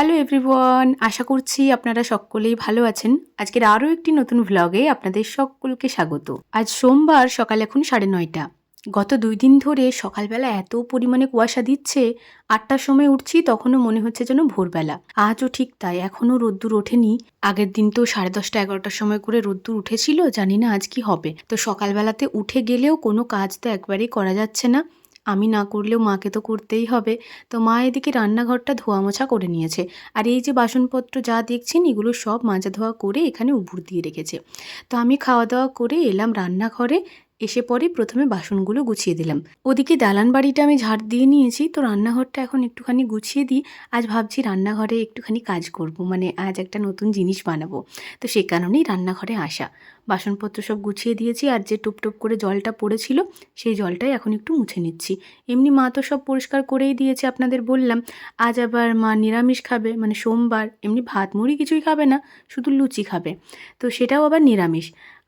Hello everyone আশা করছি আপনারা সকলেই ভালো আছেন। আজকের আরও একটি নতুন ভ্লগে আপনাদের সকলকে স্বাগত। আজ সোমবার, সকাল এখন সাড়ে নয়টা। গত দুই দিন ধরে সকালবেলা এত পরিমাণে কুয়াশা দিচ্ছে, আটটার সময় উঠছি, তখনও মনে হচ্ছে যেন ভোরবেলা। আজও ঠিক তাই, এখনও রোদ্দুর ওঠেনি। আগের দিন তো সাড়ে দশটা, এগারোটার সময় করে রোদ্দুর উঠেছিল, জানি না আজ কি হবে। তো সকালবেলাতে উঠে গেলেও কোনো কাজ তো একবারেই করা যাচ্ছে না। আমি না করলেও মাকে তো করতেই হবে। তো মা এদিকে রান্নাঘরটা ধোয়া মোছা করে নিয়েছে। আর এই যে বাসনপত্র যা দেখছেন, এগুলো সব মাজা ধোয়া করে এখানে উবুর দিয়ে রেখেছে। তো আমি খাওয়া দাওয়া করে এলাম রান্নাঘরে। এসে পরে প্রথমে বাসনগুলো গুছিয়ে দিলাম। ওদিকে দালান বাড়িটা আমি ঝাড় দিয়ে নিয়েছি, তো রান্নাঘরটা এখন একটুখানি গুছিয়ে দিই। আজ ভাবছি রান্নাঘরে একটুখানি কাজ করব মানে আজ একটা নতুন জিনিস বানাবো। তো সে কারণেই রান্নাঘরে আসা। বাসনপত্র সব গুছিয়ে দিয়েছি, আর যে টুপটুপ করে জলটা পড়েছিল, সেই জলটাই এখন একটু মুছে নিচ্ছি। এমনি মা তো সব পরিষ্কার করেই দিয়েছে আপনাদের বললাম। আজ আবার মা নিরামিষ খাবে মানে সোমবার, এমনি ভাত মুড়ি কিছুই খাবে না, শুধু লুচি খাবে। তো সেটাও আবার নিরামিষ।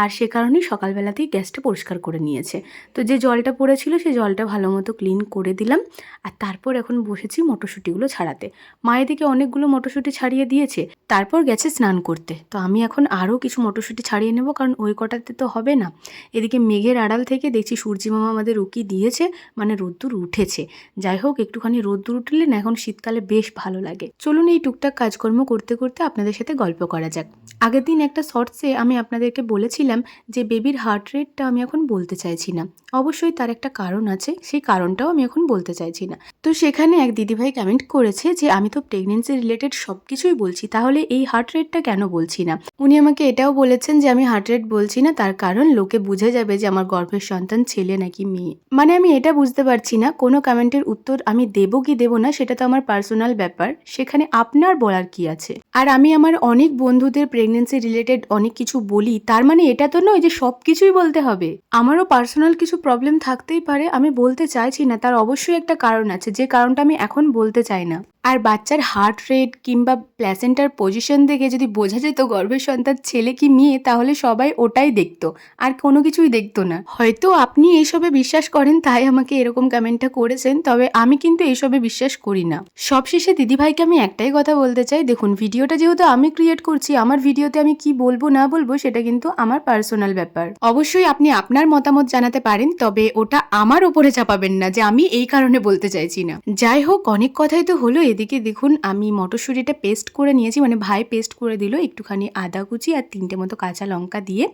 আর সে কারণেই সকালবেলাতেই গ্যাসটা পরিষ্কার করে নিয়েছে। তো যে জলটা পড়েছিল, সে জলটা ভালো মতো ক্লিন করে দিলাম। আর তারপর এখন বসেছি মটরশুঁটিগুলো ছাড়াতে। মায়ের দিকে অনেকগুলো মটরশুঁটি ছাড়িয়ে দিয়েছে, তারপর গেছে স্নান করতে। তো আমি এখন আরও কিছু মটরশুঁটি ছাড়িয়ে নেব, কারণ ওই কটাতে তো হবে না। এদিকে মেঘের আড়াল থেকে দেখছি সূর্যি মামা আমাদের উকি দিয়েছে মানে রোদ্দুর উঠেছে। যাই হোক, একটুখানি রোদ্দুর উঠলে না এখন শীতকালে বেশ ভালো লাগে। চলুন এই টুকটাক কাজকর্ম করতে করতে আপনাদের সাথে গল্প করা যাক। আগের দিন একটা শর্টসে আমি আপনাদেরকে বলেছিলাম যে বেবির হার্ট রেটটা আমি এখন বলতে চাইছি না। অবশ্যই তার একটা কারণ আছে, সেই কারণটাও আমি এখন বলতে চাইছি না। তো সেখানে এক দিদিভাই কমেন্ট করেছে যে, আমি তো প্রেগনেন্সি রিলেটেড সব কিছুই বলছি, তাহলে এই হার্ট রেটটা কেন বলছি না? উনি আমাকে এটাও বলেছেন যে, আমি হার্ট রেট বলছি না, তার কারণ লোকে বুঝে যাবে যে আমার গর্ভের সন্তান ছেলে নাকি মেয়ে। মানে আমি এটা বুঝতে পারছি না, কোনো কমেন্টের উত্তর আমি দেবো কি দেবো না, সেটা তো আমার পার্সোনাল ব্যাপার। সেখানে আপনার বলার কি আছে? আর আমি আমার অনেক বন্ধুদের প্রেগনেন্সি রিলেটেড অনেক কিছু বলি, তার মানে এটা তো নয় যে সব কিছুই বলতে হবে। আমারও পার্সোনাল কিছু প্রবলেম থাকতেই পারে, আমি বলতে চাইছি না, তার অবশ্যই একটা কারণ আছে, যে কারণটা আমি এখন বলতে চাই না। আর বাচ্চার হার্ট রেট কিংবা প্ল্যাসেন্টার পজিশন দেখে যদি বোঝা যেত গর্ভের সন্তান ছেলে কি মেয়ে, তাহলে সবাই ওটাই দেখতো, আর কোনো কিছুই দেখতো না। হয়তো আপনি এইসবে বিশ্বাস করেন, তাই আমাকে এরকম কমেন্টটা করেছেন, তবে আমি কিন্তু এইসবে বিশ্বাস করি না। সবশেষে দিদিভাইকে আমি একটাই কথা বলতে চাই, দেখুন, ভিডিওটা যেহেতু আমি ক্রিয়েট করছি, আমার ভিডিওতে আমি কি বলব, না বলব, সেটা কিন্তু আমার পার্সোনাল ব্যাপার। অবশ্যই আপনি আপনার মতামত জানাতে পারেন, তবে ওটা আমার ওপরে চাপাবেন না যে আমি এই কারণে বলতে চাইছি না। যাই হোক, অনেক কথাই তো হলো এদিকে দেখুন, আমি মটরশুঁটিটা পেস্ট করে নিয়েছি মানে ভাই পেস্ট করে দিল একটুখানি আদা কুচি আর তিনটে মতো কাঁচা লঙ্কা দিয়ে।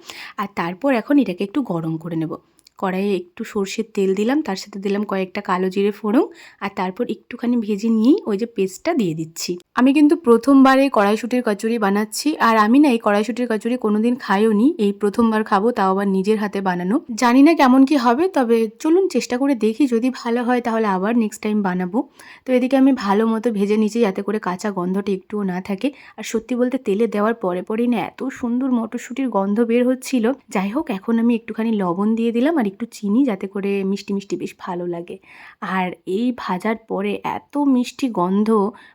আর তারপর এখন এটাকে একটু গরম করে নেব। কড়াইয়ে একটু সর্ষের তেল দিলাম, তার সাথে দিলাম কয়েকটা কালো জিরে ফোড়ন আর তারপর একটুখানি ভেজে নিয়েই ওই যে পেস্টটা দিয়ে দিচ্ছি। আমি কিন্তু প্রথমবার কড়াইশুটির কচুরি বানাচ্ছি আর আমি না এই কড়াইশুটির কচুরি কোনোদিন খাইও নি এই প্রথমবার খাব, তাও আবার নিজের হাতে বানানো। জানি না কেমন কি হবে, তবে চলুন চেষ্টা করে দেখি, যদি ভালো হয় তাহলে আবার নেক্সট টাইম বানাবো। তো এদিকে আমি ভালো মতো ভেজে নিচ্ছি যাতে করে কাঁচা গন্ধটা একটুও না থাকে। আর সত্যি বলতে তেলে দেওয়ার পরে পরেই না এত সুন্দর মটরশুঁটির গন্ধ বের হচ্ছিল। যাই হোক, এখন আমি একটুখানি লবণ দিয়ে দিলাম আর একটু চিনি যাতে করে মিষ্টি মিষ্টি বেশ ভালো লাগে। আর এই ভাজার পরে এত মিষ্টি গন্ধ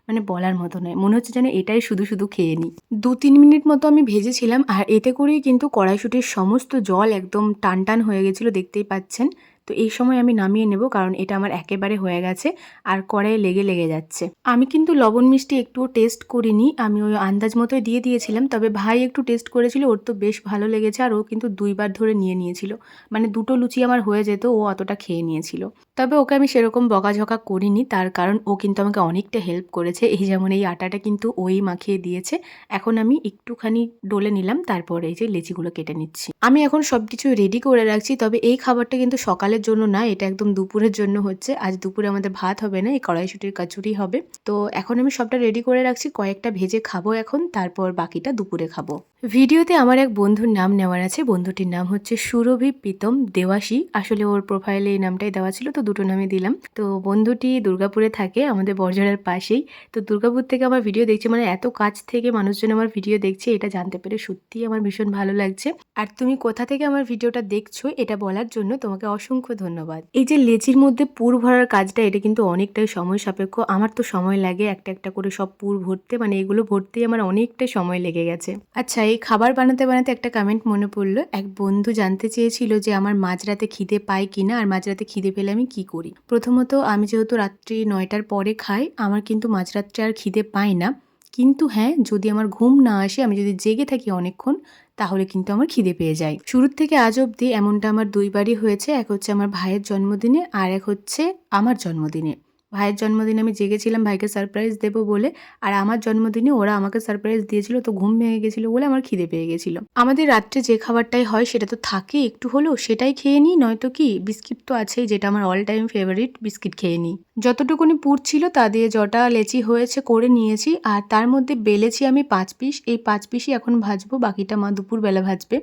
মানে বলার মতো নয়। মনে হচ্ছে যেন এটাই শুধু শুধু খেয়ে নিই। দু তিন মিনিট মতো আমি ভেজেছিলাম আর এতে করেই কিন্তু কড়াইশুটির সমস্ত জল একদম টান টান হয়ে গেছিল, দেখতেই পাচ্ছেন। তো এই সময় আমি নামিয়ে নেব, কারণ এটা আমার একেবারে হয়ে গেছে আর কড়াইয়ে লেগে লেগে যাচ্ছে। আমি কিন্তু লবণ মিষ্টি একটুও টেস্ট করিনি, আমি ওই আন্দাজ মতোই দিয়ে দিয়েছিলাম, তবে ভাই একটু টেস্ট করেছিল, ওর তো বেশ ভালো লেগেছে আর ও কিন্তু দুইবার ধরে নিয়ে নিয়েছিল। মানে দুটো লুচি আমার হয়ে যেত, ও অতটা খেয়ে নিয়েছিল। তবে ওকে আমি সেরকম বকাঝকা করিনি, তার কারণ ও কিন্তু আমাকে অনেকটা হেল্প করেছে। এই যেমন এই আটাটা কিন্তু ওই মাখিয়ে দিয়েছে। এখন আমি একটুখানি ডলে নিলাম, তারপরে এই যে লেচিগুলো কেটে নিচ্ছি। আমি এখন সব কিছু রেডি করে রাখছি, তবে এই খাবারটা কিন্তু সকালের জন্য না, এটা একদম দুপুরের জন্য হচ্ছে। আজ দুপুরে আমাদের ভাত হবে না, এই কড়াইশুটির কাচুরি হবে। তো এখন আমি সবটা রেডি করে রাখছি, কয়েকটা ভেজে খাব এখন, তারপর বাকিটা দুপুরে খাব। ভিডিওতে আমার এক বন্ধুর নাম নেওয়ার আছে। বন্ধুটির নাম হচ্ছে সুরভি প্রীতম দেওয়াশী। আসলে ওর প্রোফাইলে এই নামটাই দেওয়া ছিল, তো দুটো নামে দিলাম। তো বন্ধুটি দুর্গাপুরে থাকে, আমাদের বর্জরের পাশেই। তো দুর্গাপুর থেকে আমার ভিডিও দেখছে মানে এত কাছ থেকে মানুষজন আমার ভিডিও দেখছে, এটা জানতে পেরে সত্যিই আমার ভীষণ ভালো লাগছে। আর তুমি কোথা থেকে আমার ভিডিওটা দেখছ, এটা বলার জন্য তোমাকে অসংখ্য ধন্যবাদ। এই যে লেচির মধ্যে পুর ভরার কাজটা, এটা কিন্তু অনেকটাই সময় সাপেক্ষ। আমার তো সময় লাগে একটা একটা করে সব পুর ভরতে মানে এগুলো ভরতেই আমার অনেকটাই সময় লেগে গেছে। আচ্ছা এই খাবার বানাতে বানাতে একটা কমেন্ট মনে পড়ল। এক বন্ধু জানতে চেয়েছিল যে আমার মাঝরাতে খিদে পায় কিনা, আর মাঝরাতে খিদে পেলে আমি কি করি? প্রথমত আমি যেহেতু রাত্রি নয়টার পরে খাই, আমার কিন্তু মাঝরাত্রে আর খিদে পাই না। কিন্তু হ্যাঁ যদি আমার ঘুম না আসে, আমি যদি জেগে থাকি অনেকক্ষণ, তাহলে কিন্তু আমার খিদে পেয়ে যায়। শুরুর থেকে আজ অবধি এমনটা আমার দুইবারই হয়েছে, এক হচ্ছে আমার ভাইয়ের জন্মদিনে, আর এক হচ্ছে আমার জন্মদিনে। ভাইয়ের জন্মদিনে আমি জেগেছিলাম ভাইকে সারপ্রাইজ দেবো বলে, আর আমার জন্মদিনে ওরা আমাকে সারপ্রাইজ দিয়েছিল, তো ঘুম ভেঙে গেছিল বলে আমার খিদে পেয়ে গেছিল। আমাদের রাত্রে যে খাবারটাই হয় সেটা তো থাকে, একটু হলেও সেটাই খেয়ে নিই, নয়তো কি বিস্কিট তো আছেই, যেটা আমার অল টাইম ফেভারিট বিস্কিট খেয়ে নিই। যতটুকুনি পুর ছিল তা দিয়ে জটা লেচি হয়েছে করে নিয়েছি, আর তার মধ্যে বেলেছি আমি পাঁচ পিস, এই পাঁচ পিসই এখন ভাজবো, বাকিটা মা দুপুরবেলা ভাজবে।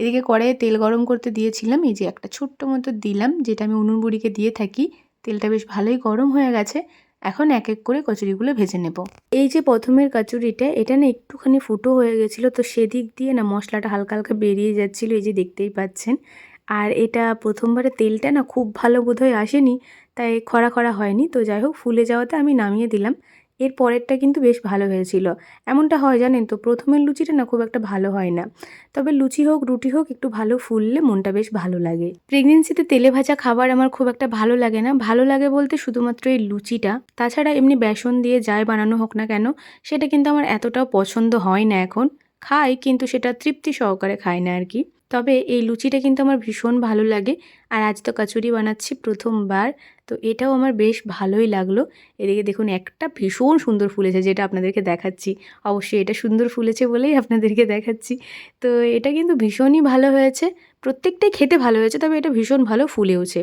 এদিকে কড়াইয়ে তেল গরম করতে দিয়েছিলাম, এই যে একটা ছোট্ট মতো দিলাম, যেটা আমি উনুন বুড়িকে দিয়ে থাকি তেলটা বেশ ভালোই গরম হয়ে গেছে, এখন এক এক করে কচুরিগুলো ভেজে নেব। এই যে প্রথমের কচুরিটা, এটা না একটুখানি ফুটো হয়ে গেছিল, তো সেদিক দিয়ে না মশলাটা হালকা হালকা বেরিয়ে যাচ্ছিল, এই যে দেখতেই পাচ্ছেন। আর এটা প্রথমবারে তেলটা না খুব ভালো বোধহয় আসেনি, তাই খরা খরা হয়নি, তো যাই হোক, ফুলে যাওয়াতে আমি নামিয়ে দিলাম। এর পরেরটা কিন্তু বেশ ভালো হয়েছিল। এমনটা হয় জানেন তো, প্রথমের লুচিটা না খুব একটা ভালো হয় না। তবে লুচি হোক, রুটি হোক, একটু ভালো ফুললে মনটা বেশ ভালো লাগে। প্রেগনেন্সিতে তেলে ভাজা খাবার আমার খুব একটা ভালো লাগে না। ভালো লাগে বলতে শুধুমাত্র এই লুচিটা। তাছাড়া এমনি বেসন দিয়ে যাই বানানো হোক না কেন, সেটা কিন্তু আমার এতটাও পছন্দ হয় না এখন। খাই, কিন্তু সেটা তৃপ্তি সহকারে খাই না আর কি তবে এই লুচিটা কিন্তু আমার ভীষণ ভালো লাগে। আর আজ তো কচুরি বানাচ্ছি প্রথমবার। তো এটাও আমার বেশ ভালোই লাগল। এদিকে দেখুন, একটা ভীষণ সুন্দর ফুলেছে যেটা আপনাদেরকে দেখাচ্ছি। অবশ্যই এটা সুন্দর ফুলেছে বলেই আপনাদেরকে দেখাচ্ছি। তো এটা কিন্তু ভীষণই ভালো হয়েছে। প্রত্যেকটাই খেতে ভালো হয়েছে, তবে এটা ভীষণ ভালো ফুলেওছে।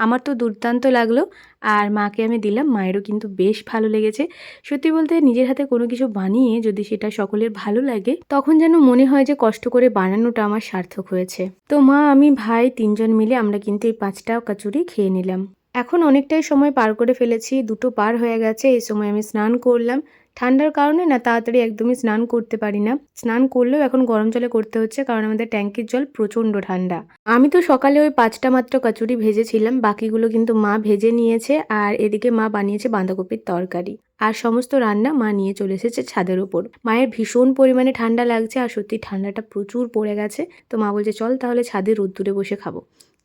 আমার তো দুর্দান্ত লাগল। আর মাকে আমি দিলাম, মায়েরও কিন্তু বেশ ভালো লেগেছে। সত্যি বলতে নিজের হাতে কোনো কিছু বানিয়ে যদি সেটা সকলের ভালো লাগে, তখন যেন মনে হয় যে কষ্ট করে বানানোটা আমার সার্থক হয়েছে। তো মা, আমি, ভাই তিনজন মিলে আমরা কিন্তু এই পাঁচটা কচুরি খেয়ে নিলাম। এখন অনেকটাই সময় পার করে ফেলেছি, দুটো পার হয়ে গেছে, এই সময় আমি স্নান করলাম। ঠান্ডার কারণে না তাড়াতাড়ি একদমই স্নান করতে পারি না। স্নান করলেও এখন গরম জলে করতে হচ্ছে, কারণ আমাদের ট্যাঙ্কির জল প্রচণ্ড ঠান্ডা। আমি তো সকালে ওই পাঁচটা মাত্র কচুরি ভেজেছিলাম, বাকিগুলো কিন্তু মা ভেজে নিয়েছে আর এদিকে মা বানিয়েছে বাঁধাকপির তরকারি। আর সমস্ত রান্না মা নিয়ে চলে এসেছে ছাদের উপর মায়ের ভীষণ পরিমাণে ঠান্ডা লাগছে আর সত্যি ঠান্ডাটা প্রচুর পড়ে গেছে। তো মা বলছে, চল তাহলে ছাদে রোদ্দুরে বসে খাব।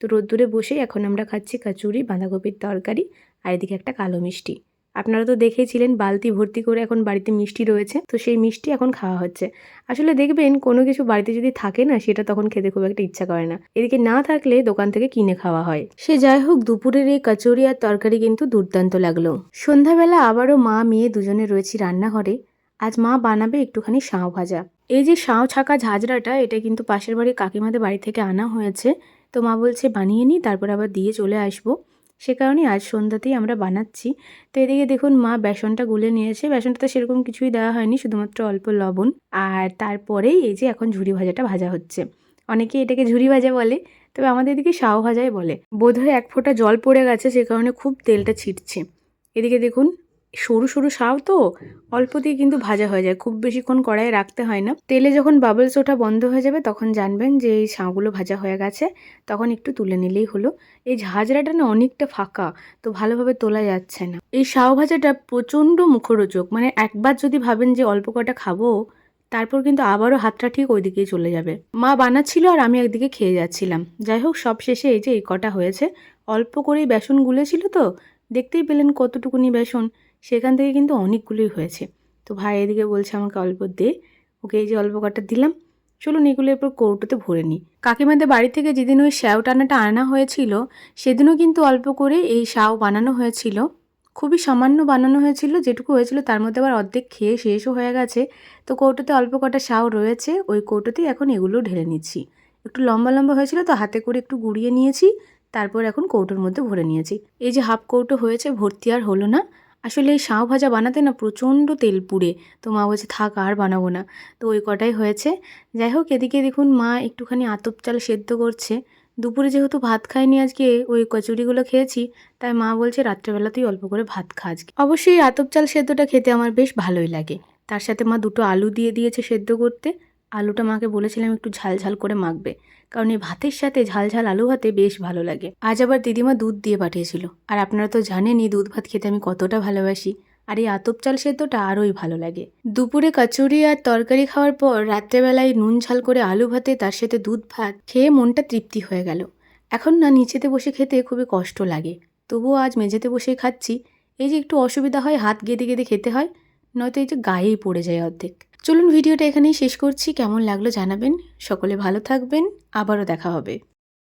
তো রোদ্দুরে বসেই এখন আমরা খাচ্ছি কচুরি, বাঁধাকপির তরকারি আর এদিকে একটা কালো মিষ্টি। আপনারা তো দেখেছিলেন বালতি ভর্তি করে এখন বাড়িতে মিষ্টি রয়েছে, তো সেই মিষ্টি এখন খাওয়া হচ্ছে। আসলে দেখবেন কোনো কিছু বাড়িতে যদি থাকে না, সেটা তখন খেতে খুব একটা ইচ্ছা করে না। এদিকে না থাকলে দোকান থেকে কিনে খাওয়া হয়। সে যাই হোক, দুপুরের এই কচুরি আর তরকারি কিন্তু দুর্দান্ত লাগল। সন্ধ্যাবেলা আবারও মা, মেয়ে দুজনে রয়েছি রান্নাঘরে। আজ মা বানাবে একটুখানি শাঁও ভাজা। এই যে শাঁও ছাকা ঝাঁঝরাটা, এটা কিন্তু পাশের বাড়ির কাকিমাদের বাড়ি থেকে আনা হয়েছে। তো মা বলছে, বানিয়ে নিই তারপর আবার দিয়ে চলে আসব। সে কারণেই আজ সন্ধ্যাতেই আমরা বানাচ্ছি। তো এদিকে দেখুন মা বেসনটা গুলে নিয়েছে। বেসনটাতে সেরকম কিছুই দেওয়া হয়নি, শুধুমাত্র অল্প লবণ। আর তারপরেই এই যে এখন ঝুড়ি ভাজাটা ভাজা হচ্ছে। অনেকে এটাকে ঝুড়ি ভাজা বলে, তবে আমাদের এদিকে শাও ভাজাই বলে। বোধহয় এক ফোঁটা জল পড়ে গেছে, সে কারণে খুব তেলটা ছিটছে। এদিকে দেখুন সরু সরু শাও তো অল্প দিয়ে কিন্তু ভাজা হয়ে যায়। খুব বেশিক্ষণ কড়াইয়ে রাখতে হয় না। তেলে যখন বাবলস ওঠা বন্ধ হয়ে যাবে তখন জানবেন যে এই শাঁগুলো ভাজা হয়ে গেছে। তখন একটু তুলে নিলেই হলো। এই ঝাঁঝরাটা না অনেকটা ফাঁকা তো ভালোভাবে তোলা যাচ্ছে না। এই শাও ভাজাটা প্রচণ্ড মুখরোচক। মানে একবার যদি ভাবেন যে অল্প কটা খাব তারপর কিন্তু আবারও হাতটা ঠিক ওই দিকেই চলে যাবে। মা বানাচ্ছিল আর আমি একদিকে খেয়ে যাচ্ছিলাম। যাই হোক সব শেষে এই যে এই কটা হয়েছে। অল্প করেই বেসন গুলেছিল তো দেখতেই পেলেন কতটুকুনি বেসন। সেখান থেকে কিন্তু অনেকগুলোই হয়েছে। তো ভাই এদিকে বলছে আমাকে অল্প দে, ওকে এই যে অল্প কটা দিলাম। চলুন এগুলো এরপর কৌটোতে ভরে নিই। কাকিমাদের বাড়ি থেকে যেদিন ওই শ্যাও টানাটা আনা হয়েছিল, সেদিনও কিন্তু অল্প করে এই শাও বানানো হয়েছিল। খুবই সামান্য বানানো হয়েছিল, যেটুকু হয়েছিল তার মধ্যে আবার অর্ধেক খেয়ে শেষও হয়ে গেছে। তো কৌটোতে অল্প কটা শাও রয়েছে, ওই কৌটোতেই এখন এগুলো ঢেলে নিচ্ছি। একটু লম্বা লম্বা হয়েছিল তো হাতে করে একটু গুড়িয়ে নিয়েছি, তারপর এখন কৌটোর মধ্যে ভরে নিয়েছি। এই যে হাফ কৌটো হয়েছে, ভর্তি আর হলো না। আসলে এই শাও ভাজা বানাতে না প্রচণ্ড তেল পুড়ে, তো মা বলছে থাক আর বানাবো না। তো ওই কটাই হয়েছে। যাই হোক, এদিকে দেখুন মা একটুখানি আতপ চাল সেদ্ধ করছে। দুপুরে যেহেতু ভাত খাইনি আজকে, ওই কচুরিগুলো খেয়েছি, তাই মা বলছে রাত্রেবেলাতেই অল্প করে ভাত খা আজকে। অবশ্যই আতপ চাল সেদ্ধটা খেতে আমার বেশ ভালোই লাগে। তার সাথে মা দুটো আলু দিয়ে দিয়েছে সেদ্ধ করতে। আলুটা মাকে বলেছিলাম একটু ঝাল ঝাল করে মাখবে। কারণ এই ভাতের সাথে ঝাল ঝাল আলু ভাতে বেশ ভালো লাগে। আজ আবার দিদিমা দুধ দিয়ে পাঠিয়েছিল। আর আপনারা তো জানেনই দুধ ভাত খেতে আমি কতটা ভালোবাসি। আর এই আতপ চাল সেদ্ধটা আরোই ভালো লাগে। দুপুরে কচুরি আর তরকারি খাওয়ার পর রাত্রেবেলায় নুন ঝাল করে আলু ভাতে তার সাথে দুধ ভাত খেয়ে মনটা তৃপ্তি হয়ে গেল। এখন না নিচেতে বসে খেতে খুবই কষ্ট লাগে। তবুও আজ মেঝেতে বসেই খাচ্ছি। এই যে একটু অসুবিধা হয়, হাত গেঁদে গেঁদে খেতে হয়, নয়তো এই যে গায়েই পড়ে যায় অর্ধেক। চলুন ভিডিওটা এখানেই শেষ করছি। কেমন লাগল জানাবেন। সকলে ভালো থাকবেন। আবারও দেখা হবে।